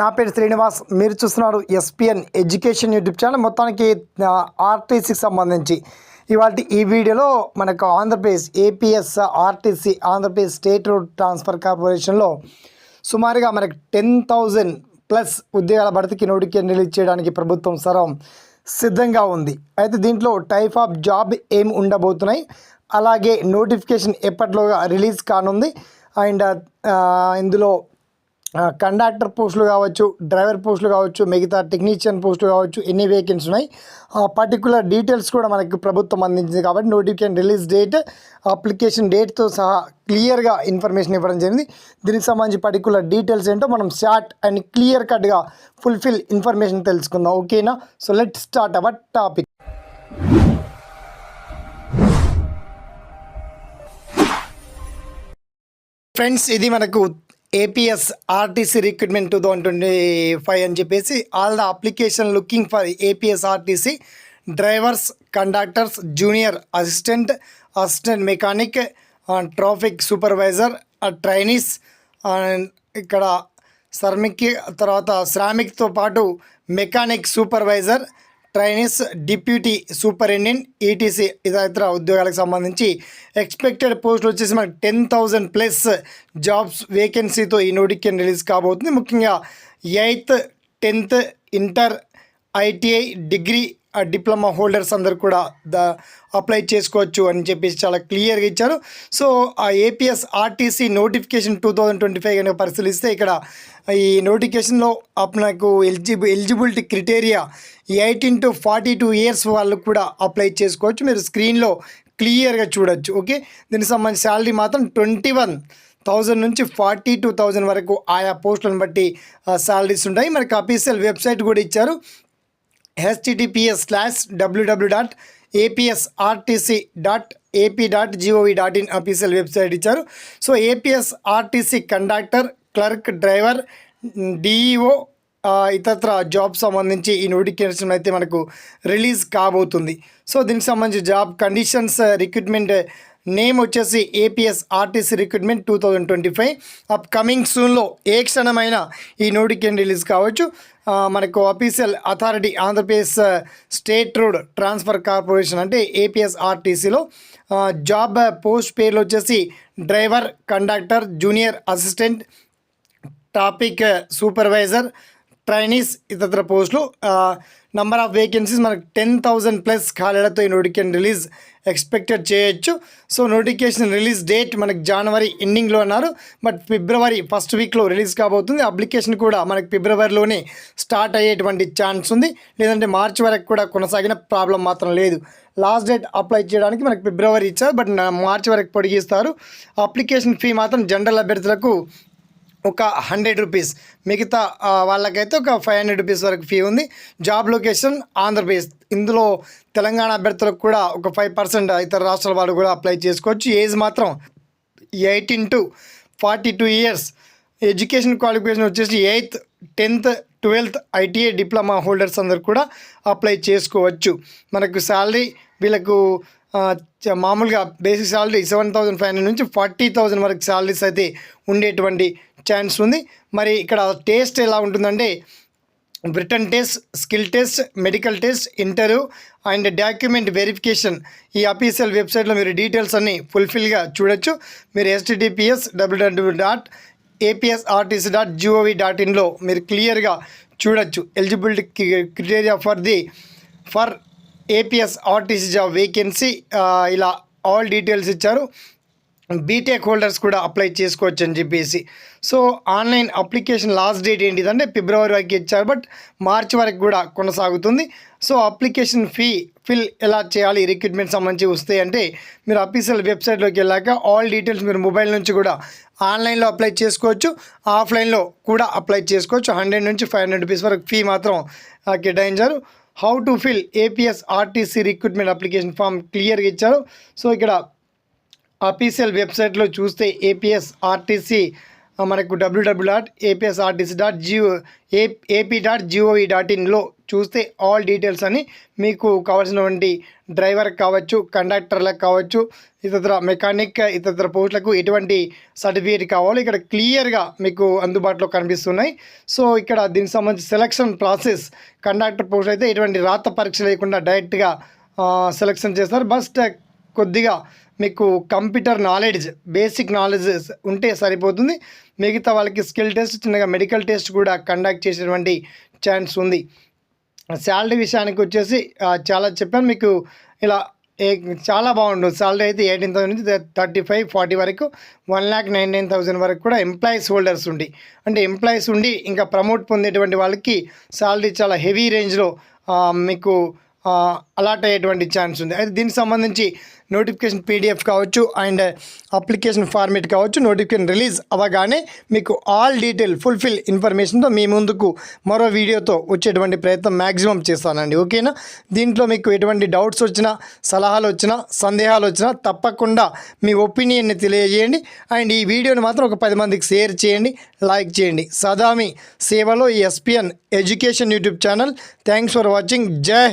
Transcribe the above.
నా పేరు శ్రీనివాస్. మీరు చూస్తున్నారు ఎస్పిఎన్ ఎడ్యుకేషన్ యూట్యూబ్ ఛానల్. మొత్తానికి ఆర్టీసీకి సంబంధించి ఇవాళ ఈ వీడియోలో మనకు Andhra Pradesh APS RTC Andhra Pradesh state road transfer కార్పొరేషన్లో సుమారుగా మనకు టెన్ థౌజండ్ ప్లస్ ఉద్యోగాల భర్తీకి నోటిఫికేషన్ రిలీజ్ చేయడానికి ప్రభుత్వం సర్వం సిద్ధంగా ఉంది. అయితే దీంట్లో టైప్ ఆఫ్ జాబ్ ఏం ఉండబోతున్నాయి? అలాగే నోటిఫికేషన్ ఎప్పట్లోగా రిలీజ్ కానుంది? అండ్ ఇందులో కండక్టర్ పోస్టులు కావచ్చు డ్రైవర్ పోస్టులు కావచ్చు మిగతా టెక్నీషియన్ పోస్టులు కావచ్చు ఎన్ని వేకెన్సీ ఉన్నాయి? ఆ పర్టికులర్ డీటెయిల్స్ కూడా మనకి ప్రభుత్వం అందించింది కాబట్టి నోటిఫికేషన్ రిలీజ్ డేట్ అప్లికేషన్ డేట్తో సహా క్లియర్గా ఇన్ఫర్మేషన్ ఇవ్వడం జరిగింది. దీనికి సంబంధించి పర్టికులర్ డీటెయిల్స్ ఏంటో మనం షార్ట్ అండ్ క్లియర్ కట్గా ఫుల్ఫిల్ ఇన్ఫర్మేషన్ తెలుసుకుందాం. ఓకేనా so let start our topic friends ఇది మనకు APS RTC recruitment two thousand twenty five అని చెప్పేసి all the application looking for APS RTC drivers conductors junior assistant assistant mechanic traffic supervisor trainees ఇక్కడ శ్రమిక్ తర్వాత శ్రామిక్తో పాటు mechanic supervisor trainees deputy superintendent ETC ఇతర ఉద్యోగాలకు సంబంధించి ఎక్స్పెక్టెడ్ పోస్టులు వచ్చేసి మనకు టెన్ థౌజండ్ ప్లస్ జాబ్స్ వేకెన్సీతో ఈ నోటిఫికేషన్ రిలీజ్ కాబోతుంది. ముఖ్యంగా eighth tenth inter ITI degree diploma holders అందరు కూడా ద అప్లై చేసుకోవచ్చు అని చెప్పేసి చాలా క్లియర్గా ఇచ్చారు. సో ఆ APS RTC notification two thousand twenty five కనుక పరిశీలిస్తే ఇక్కడ ఈ నోటిఫికేషన్లో నాకు eligible eligibility criteria eighteen to forty two years వాళ్ళు కూడా అప్లై చేసుకోవచ్చు. మీరు స్క్రీన్లో క్లియర్గా చూడొచ్చు. ఓకే? దీనికి సంబంధించి శాలరీ మాత్రం ట్వంటీ వన్ థౌజండ్ నుంచి ఫార్టీ టూ థౌజండ్ వరకు ఆయా పోస్టులను బట్టి శాలరీస్ ఉంటాయి. మనకి అఫీషియల్ వెబ్సైట్ కూడా ఇచ్చారు. HTTPS slash WWW dot APS RTC dot AP dot GOV dot in official website ఇచ్చారు. So APS RTC conductor clerk driver DEO ఇతరత్ర జాబ్ సంబంధించి ఈ నోటిఫికేషన్ అయితే మనకు రిలీజ్ కాబోతుంది. సో దీనికి సంబంధించి జాబ్ కండిషన్స్ రిక్రూట్మెంట్ నేమ్ వచ్చేసి APS RTC recruitment two thousand twenty five up coming సూన్లో ఏ క్షణమైనా ఈ నోటిఫికేషన్ రిలీజ్ కావచ్చు. మనకు official authority Andhra Pradesh state road transfer corporation అంటే ఏపీఎస్ ఆర్టీసీలో జాబ్ పోస్ట్ పేర్లు వచ్చేసి driver conductor junior assistant topic supervisor trainees ఇతర పోస్టులు నంబర్ ఆఫ్ వేకెన్సీస్ మనకు టెన్ థౌజండ్ ప్లస్ ఖాళీలతో ఈ నోటిఫికేషన్ రిలీజ్ ఎక్స్పెక్టెడ్ చేయొచ్చు. సో నోటిఫికేషన్ రిలీజ్ డేట్ మనకి జనవరి ఎండింగ్లో అన్నారు. బట్ ఫిబ్రవరి ఫస్ట్ వీక్లో రిలీజ్ కాబోతుంది. అప్లికేషన్ కూడా మనకి ఫిబ్రవరిలోనే స్టార్ట్ అయ్యేటువంటి ఛాన్స్ ఉంది. లేదంటే మార్చి వరకు కూడా కొనసాగిన ప్రాబ్లం మాత్రం లేదు. లాస్ట్ డేట్ అప్లై చేయడానికి మనకి ఫిబ్రవరి ఇచ్చారు. బట్ మార్చి వరకు పొడిగిస్తారు. అప్లికేషన్ ఫీ మాత్రం జనరల్ అభ్యర్థులకు ఒక హండ్రెడ్ రూపీస్. మిగతా వాళ్ళకైతే ఒక ఫైవ్ హండ్రెడ్ రూపీస్ వరకు ఫీ ఉంది. Job location Andhra Pradesh. ఇందులో తెలంగాణ అభ్యర్థులకు కూడా ఒక ఫైవ్ పర్సెంట్ ఇతర రాష్ట్రాల వాళ్ళు కూడా అప్లై చేసుకోవచ్చు. ఏజ్ మాత్రం eighteen to forty two years. Education qualification వచ్చేసి eighth tenth twelfth ITI diploma holders అందరు కూడా అప్లై చేసుకోవచ్చు. మనకు శాలరీ వీళ్ళకు మామూలుగా basic salary seven thousand five hundred నుంచి ఫార్టీ థౌసండ్ వరకు శాలరీస్ అయితే ఉండేటువంటి ఛాన్స్ ఉంది. మరి ఇక్కడ టేస్ట్ ఎలా ఉంటుందంటే written test skill test medical test interview and document verification ఈ అఫీషియల్ వెబ్సైట్లో మీరు డీటెయిల్స్ అన్నీ ఫుల్ఫిల్గా చూడొచ్చు. మీరు ఎస్టిడిపిఎస్ WW dot APSRTC dot GOV dot ఇన్లో మీరు క్లియర్గా చూడొచ్చు eligibility criteria for the for APS RTC job vacancy ఇలా ఆల్ డీటెయిల్స్ ఇచ్చారు. బీటెక్ హోల్డర్స్ కూడా అప్లై చేసుకోవచ్చు అని చెప్పేసి. So online application last date ఏంటిదంటే ఫిబ్రవరి వరకు ఇచ్చారు. బట్ మార్చి వరకు కూడా కొనసాగుతుంది. సో అప్లికేషన్ ఫీ ఫిల్ ఎలా చేయాలి? రిక్రూట్మెంట్ సంబంధించి వస్తాయి అంటే మీరు అఫీషియల్ వెబ్సైట్లోకి వెళ్ళాక ఆల్ డీటెయిల్స్ మీరు మొబైల్ నుంచి కూడా ఆన్లైన్లో అప్లై చేసుకోవచ్చు. ఆఫ్లైన్లో కూడా అప్లై చేసుకోవచ్చు. హండ్రెడ్ నుంచి ఫైవ్ హండ్రెడ్ రూపీస్ వరకు ఫీ మాత్రం కేటాయించారు. How to fill APS RTC recruitment application form క్లియర్గా ఇచ్చారు. సో ఇక్కడ అఫీషియల్ వెబ్సైట్లో చూస్తే ఏపీఎస్ ఆర్టీసీ మనకు WW dot APSRTC dot Jio ఏ ఏపీ డాట్ జిఓవి డాట్ ఇన్లో చూస్తే ఆల్ డీటెయిల్స్ అని మీకు కావాల్సినటువంటి డ్రైవర్ కావచ్చు కండక్టర్లకు కావచ్చు ఇతర మెకానిక్ ఇతర పోస్టులకు ఎటువంటి సర్టిఫికేట్ కావాలో ఇక్కడ క్లియర్గా మీకు అందుబాటులో కనిపిస్తున్నాయి. సో ఇక్కడ దీనికి సంబంధించి సెలక్షన్ ప్రాసెస్ కండక్టర్ పోస్ట్ అయితే ఎటువంటి రాత పరీక్ష లేకుండా డైరెక్ట్గా సెలక్షన్ చేస్తారు. బస్ కొద్దిగా మీకు కంప్యూటర్ నాలెడ్జ్ బేసిక్ నాలెడ్జ్ ఉంటే సరిపోతుంది. మిగతా వాళ్ళకి స్కిల్ టెస్ట్ చిన్నగా మెడికల్ టెస్ట్ కూడా కండక్ట్ చేసేటువంటి ఛాన్స్ ఉంది. శాలరీ విషయానికి వచ్చేసి చాలా చెప్పాను. మీకు ఇలా ఏ చాలా బాగుంటుంది శాలరీ అయితే ఎయిటీన్ థౌసండ్ నుంచి థర్టీ ఫైవ్ ఫార్టీ వరకు one lakh nine nine thousand వరకు కూడా ఎంప్లాయీస్ హోల్డర్స్ ఉండి. అంటే ఎంప్లాయీస్ ఉండి ఇంకా ప్రమోట్ పొందేటువంటి వాళ్ళకి శాలరీ చాలా హెవీ రేంజ్లో మీకు అలాట్ అయ్యేటువంటి ఛాన్స్ ఉంది. అయితే దీనికి సంబంధించి నోటిఫికేషన్ పీడిఎఫ్ కావచ్చు అండ్ అప్లికేషన్ ఫార్మేట్ కావచ్చు నోటిఫికేషన్ రిలీజ్ అవ్వగానే మీకు ఆల్ డీటెయిల్ ఫుల్ఫిల్ ఇన్ఫర్మేషన్తో మీ ముందుకు మరో వీడియోతో వచ్చేటువంటి ప్రయత్నం మ్యాక్సిమం చేస్తానండి. ఓకేనా దీంట్లో మీకు ఎటువంటి డౌట్స్ వచ్చినా సలహాలు వచ్చినా సందేహాలు వచ్చినా తప్పకుండా మీ ఒపీనియన్ని తెలియజేయండి. అండ్ ఈ వీడియోని మాత్రం ఒక పది మందికి షేర్ చేయండి లైక్ చేయండి. సదామి సేవలో ఈ SPN education YouTube channel thanks for watching జై